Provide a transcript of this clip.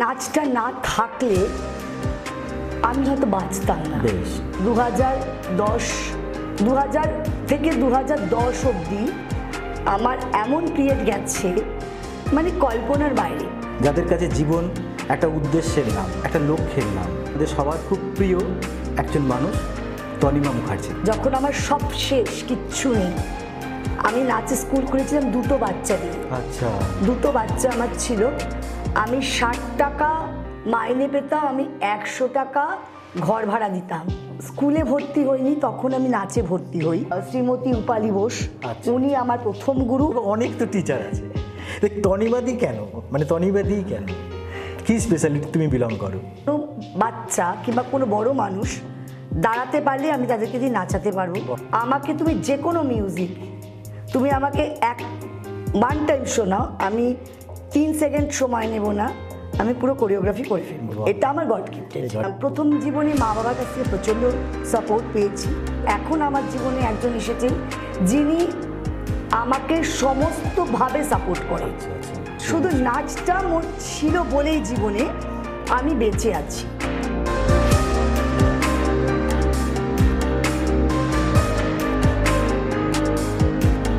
নাচটা না থাকলে আমি হয়তো বাঁচতাম না। বেশ। দু হাজার দশ দু হাজার থেকে দু হাজার দশ অবধি আমার এমন পিরিয়ড গেছে মানে কল্পনার বাইরে। যাদের কাছে জীবন একটা উদ্দেশ্যের নাম একটা লক্ষ্যের নাম ওদের সবার খুব প্রিয় একজন মানুষ তনিমা মুখার্জি। যখন আমার সব শেষ কিচ্ছু নেই। আমি নাচে স্কুল করেছিলাম দুটো বাচ্চা নিয়ে। আচ্ছা। দুটো বাচ্চা আমার ছিল। আমি ষাট টাকা মাইনে পেতাম আমি একশো টাকা ঘর ভাড়া দিতাম। স্কুলে ভর্তি হইনি তখন আমি নাচে ভর্তি হই। শ্রীমতী উপালি বোস আচ্ছা। উনি আমার প্রথম গুরু। অনেক তো টিচার আছে। তনিবাদি কেন? মানে তনিবাদি কেন? কি স্পেশালিটি তুমি বিলং করো? কোনো বাচ্চা কিংবা কোনো বড় মানুষ দাঁড়াতে পারলে আমি তাদেরকে দিয়ে নাচাতে পারব। আমাকে তুমি যে কোনো মিউজিক তুমি আমাকে এক ওয়ান টাইম শোনাও আমি তিন সেকেন্ড সময় নেব না আমি পুরো কোরিওগ্রাফি করে ফেলব। এটা আমার গড গিফটেড. প্রথম জীবনে মা বাবার কাছ থেকে প্রচণ্ড সাপোর্ট পেয়েছি। এখন আমার জীবনে একজন এসেছেন যিনি আমাকে সমস্তভাবে সাপোর্ট করে আচ্ছা আচ্ছা। শুধু নাচটা মোট ছিল বলেই জীবনে আমি বেঁচে আছি।